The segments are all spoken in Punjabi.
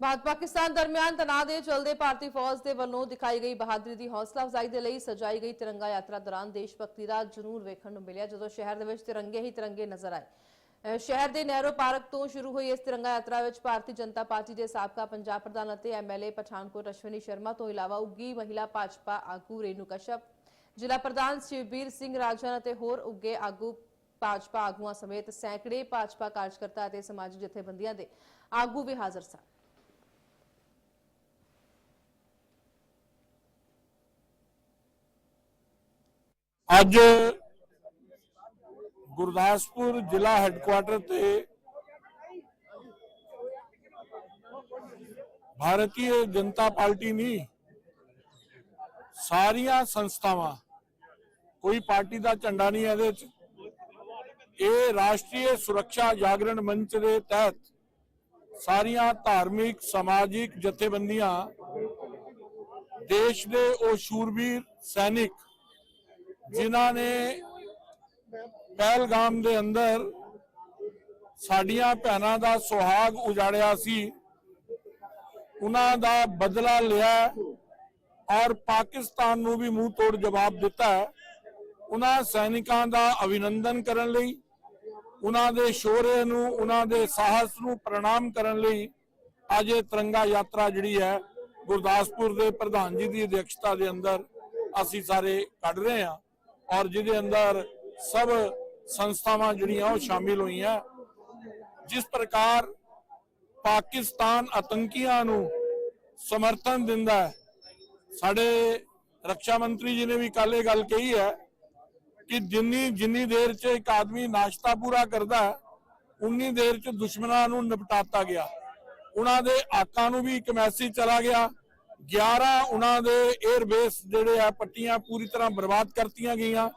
ਭਾਰਤ ਪਾਕਿਸਤਾਨ ਦਰਮਿਆਨ ਤਣਾਅ ਦੇ ਚਲਦੇ ਭਾਰਤੀ ਫੌਜ ਦੇ ਵੱਲੋਂ ਦਿਖਾਈ ਗਈ ਬਹਾਦਰੀ ਦੀ ਹੌਸਲਾ ਅਫਜ਼ਾਈ ਦੇ ਲਈ ਸਜਾਈ ਗਈ ਤਿਰੰਗਾ ਯਾਤਰਾ ਦੌਰਾਨ ਦੇਸ਼ ਭਗਤੀ ਦਾ ਜਨੂਨ ਵੇਖਣ ਨੂੰ ਮਿਲਿਆ, ਜਦੋਂ ਸ਼ਹਿਰ ਦੇ ਵਿੱਚ ਤਿਰੰਗੇ ਹੀ ਤਿਰੰਗੇ ਨਜ਼ਰ ਆਏ। ਸ਼ਹਿਰ ਦੇ ਨਹਿਰੂ ਪਾਰਕ ਤੋਂ ਸ਼ੁਰੂ ਹੋਈ ਇਸ ਤਿਰੰਗਾ ਯਾਤਰਾ ਵਿੱਚ ਭਾਰਤੀ ਜਨਤਾ ਪਾਰਟੀ ਦੇ ਸਾਬਕਾ ਪੰਜਾਬ ਪ੍ਰਧਾਨ ਅਤੇ ਐਮਐਲਏ ਪਠਾਨਕੋਟ ਅਸ਼ਵਨੀ ਸ਼ਰਮਾ ਤੋਂ ਇਲਾਵਾ ਉੱਗੀ ਮਹਿਲਾ ਭਾਜਪਾ ਆਗੂ ਰੇਨੂ ਕਸ਼ਪ ਜ਼ਿਲ੍ਹਾ ਪ੍ਰਧਾਨ ਸ਼ਿਵਬੀਰ ਸਿੰਘ ਰਾਜਨ ਅਤੇ ਹੋਰ ਉੱਗੇ ਆਗੂ ਭਾਜਪਾ ਆਗੂਆਂ ਸਮੇਤ ਸੈਂਕੜੇ ਭਾਜਪਾ ਕਾਰਜਕਰਤਾ ਅਤੇ ਸਮਾਜਿਕ ਜਥੇਬੰਦੀਆਂ ਦੇ ਆਗੂ ਵੀ ਹਾਜ਼ਰ ਸਨ। ਅੱਜ ਗੁਰਦਾਸਪੁਰ ਜ਼ਿਲ੍ਹਾ ਹੈੱਡਕੁਆਟਰ ਤੇ ਭਾਰਤੀ ਜਨਤਾ ਪਾਰਟੀ ਨਹੀਂ ਸਾਰੀਆਂ ਸੰਸਥਾਵਾਂ, ਕੋਈ ਪਾਰਟੀ ਦਾ ਝੰਡਾ ਨਹੀਂ ਇਹਦੇ ਚ ਇਹ ਰਾਸ਼ਟਰੀ ਸੁਰੱਖਿਆ ਜਾਗਰਣ ਮੰਚ ਦੇ ਤਹਿਤ ਸਾਰੀਆਂ ਧਾਰਮਿਕ, ਸਮਾਜਿਕ ਜਥੇਬੰਦੀਆਂ, ਦੇਸ਼ ਦੇ ਉਹ ਸ਼ੂਰਬੀਰ ਸੈਨਿਕ ਜਿਨ੍ਹਾਂ ਨੇ ਪਹਿਲਗਾਮ ਦੇ ਅੰਦਰ ਸਾਡੀਆਂ ਭੈਣਾਂ ਦਾ ਸੁਹਾਗ ਉਜਾੜਿਆ ਸੀ, ਉਹਨਾਂ ਦਾ ਬਦਲਾ ਲਿਆ ਔਰ ਪਾਕਿਸਤਾਨ ਨੂੰ ਵੀ ਮੂੰਹ ਤੋੜ ਜਵਾਬ ਦਿੱਤਾ। ਉਹਨਾਂ ਸੈਨਿਕਾਂ ਦਾ ਅਭਿਨੰਦਨ ਕਰਨ ਲਈ, ਉਹਨਾਂ ਦੇ ਸ਼ੌਰਯ ਨੂੰ, ਉਹਨਾਂ ਦੇ ਸਾਹਸ ਨੂੰ ਪ੍ਰਣਾਮ ਕਰਨ ਲਈ ਅੱਜ ਇਹ ਤਿਰੰਗਾ ਯਾਤਰਾ ਜਿਹੜੀ ਹੈ, ਗੁਰਦਾਸਪੁਰ ਦੇ ਪ੍ਰਧਾਨ ਜੀ ਦੀ ਅਧਿਕਸ਼ਤਾ ਦੇ ਅੰਦਰ ਅਸੀਂ ਸਾਰੇ ਕੱਢ ਰਹੇ ਹਾਂ। ਔਰ ਜਿਹਦੇ ਅੰਦਰ ਸਭ ਸੰਸਥਾਵਾਂ ਜਿਹੜੀਆਂ ਉਹ ਸ਼ਾਮਿਲ ਹੋਈਆਂ। ਜਿਸ ਪ੍ਰਕਾਰ ਪਾਕਿਸਤਾਨ ਆਤੰਕੀਆਂ ਨੂੰ ਸਮਰਥਨ ਦਿੰਦਾ ਹੈ। ਸਾਡੇ ਰੱਖਿਆ ਮੰਤਰੀ ਜੀ ਨੇ ਵੀ ਕੱਲ ਇਹ ਗੱਲ ਕਹੀ ਹੈ ਕਿ ਜਿੰਨੀ ਜਿੰਨੀ ਦੇਰ 'ਚ ਇੱਕ ਆਦਮੀ ਨਾਸ਼ਤਾ ਪੂਰਾ ਕਰਦਾ ਹੈ, ਉਨੀ ਦੇਰ 'ਚ ਦੁਸ਼ਮਣਾਂ ਨੂੰ ਨਿਪਟਾਤਾ ਗਿਆ। ਉਹਨਾਂ ਦੇ ਆਕਾਂ ਨੂੰ ਵੀ ਇੱਕ ਮੈਸੇਜ ਚਲਾ ਗਿਆ 11 ਉਹਨਾਂ ਦੇ 에ਅਰਬੇਸ ਜਿਹੜੇ ਆ, ਪੱਟੀਆਂ ਪੂਰੀ ਤਰ੍ਹਾਂ ਬਰਬਾਦ ਕਰਤੀਆਂ ਗਈਆਂ।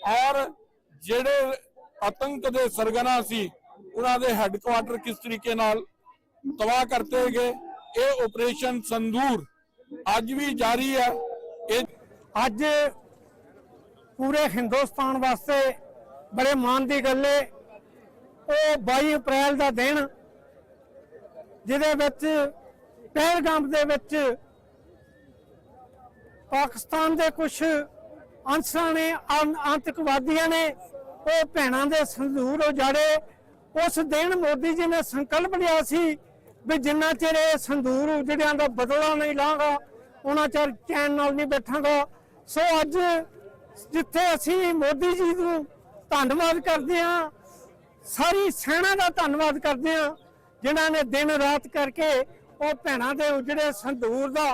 ਔਰ ਜਿਹੜੇ ਆਤੰਕ ਦੇ ਸਰਗਨਾ ਸੀ, ਉਹਨਾਂ ਦੇ ਹੈੱਡਕੁਆਟਰ ਕਿਸ ਤਰੀਕੇ ਨਾਲ ਤਬਾਹ ਕਰਤੇ ਗਏ, ਇਹ ਆਪਰੇਸ਼ਨ ਸੰਦੂਰ ਅੱਜ ਵੀ ਜਾਰੀ ਹੈ। ਇਹ ਅੱਜ ਪੂਰੇ ਹਿੰਦੁਸਤਾਨ ਵਾਸਤੇ ਬੜੇ ਮਾਣ ਦੀ ਗੱਲ ਏ। ਉਹ 22 ਅਪ੍ਰੈਲ ਦਾ ਦਿਨ, ਜਿਹਦੇ ਵਿੱਚ ਪਹਿਲਗਾਮ ਦੇ ਵਿੱਚ ਪਾਕਿਸਤਾਨ ਦੇ ਕੁਝ ਅੰਸ਼ਾਂ ਨੇ ਆਤੰਕਵਾਦੀਆਂ ਨੇ ਉਹ ਭੈਣਾਂ ਦੇ ਸੰਦੂਰ ਉਜਾੜੇ। ਉਸ ਦਿਨ ਮੋਦੀ ਜੀ ਨੇ ਸੰਕਲਪ ਲਿਆ ਸੀ ਵੀ ਜਿੰਨਾ ਚਿਰ ਇਹ ਸੰਧੂਰ ਉਜੜਿਆਂ ਦਾ ਬਦਲਾ ਨਹੀਂ ਲਾਂਗਾ, ਉਹਨਾਂ ਚਿਰ ਚੈਨ ਨਾਲ ਨਹੀਂ ਬੈਠਾਂਗਾ। ਸੋ ਅੱਜ ਜਿੱਥੇ ਅਸੀਂ ਮੋਦੀ ਜੀ ਨੂੰ ਧੰਨਵਾਦ ਕਰਦੇ ਹਾਂ, ਸਾਰੀ ਸੈਨਾ ਦਾ ਧੰਨਵਾਦ ਕਰਦੇ ਹਾਂ, ਜਿਨ੍ਹਾਂ ਨੇ ਦਿਨ ਰਾਤ ਕਰਕੇ ਉਹ ਭੈਣਾਂ ਦੇ ਉਜੜੇ ਸੰਦੂਰ ਦਾ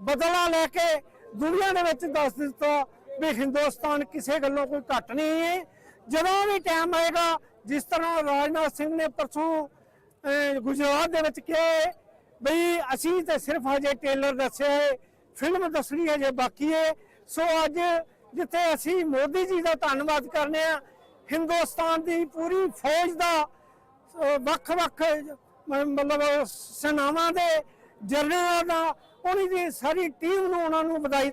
ਬਦਲਾ ਲੈ ਕੇ ਦੁਨੀਆ ਦੇ ਵਿੱਚ ਦੱਸ ਦਿੱਤਾ ਵੀ ਹਿੰਦੁਸਤਾਨ ਕਿਸੇ ਗੱਲੋਂ ਕੋਈ ਘੱਟ ਨਹੀਂ ਹੈ। ਜਦੋਂ ਵੀ ਟਾਈਮ ਆਏਗਾ, ਜਿਸ ਤਰ੍ਹਾਂ ਰਾਜਨਾਥ ਸਿੰਘ ਨੇ ਪਰਸੋਂ ਗੁਜਰਾਤ ਦੇ ਵਿੱਚ ਕਿਹਾ ਬਈ ਅਸੀਂ ਤਾਂ ਸਿਰਫ ਹਜੇ ਟੇਲਰ ਦੱਸਿਆ ਹੈ ਫਿਲਮ ਦੱਸਣੀ ਹਜੇ ਬਾਕੀ ਹੈ। ਸੋ ਅੱਜ ਜਿੱਥੇ ਅਸੀਂ ਮੋਦੀ ਜੀ ਦਾ ਧੰਨਵਾਦ ਕਰਨੇ ਆ, ਹਿੰਦੁਸਤਾਨ ਦੀ ਪੂਰੀ ਫੌਜ ਦਾ ਵੱਖ-ਵੱਖ ਮਤਲਬ ਸੈਨਾਵਾਂ ਦੇ, ਜਰਨਲਾਂ ਦਾ ਉਹਨਾਂ ਦੀ ਸਾਰੀ ਟੀਮ ਨੂੰ ਉਹਨਾਂ ਨੂੰ ਵਧਾਈ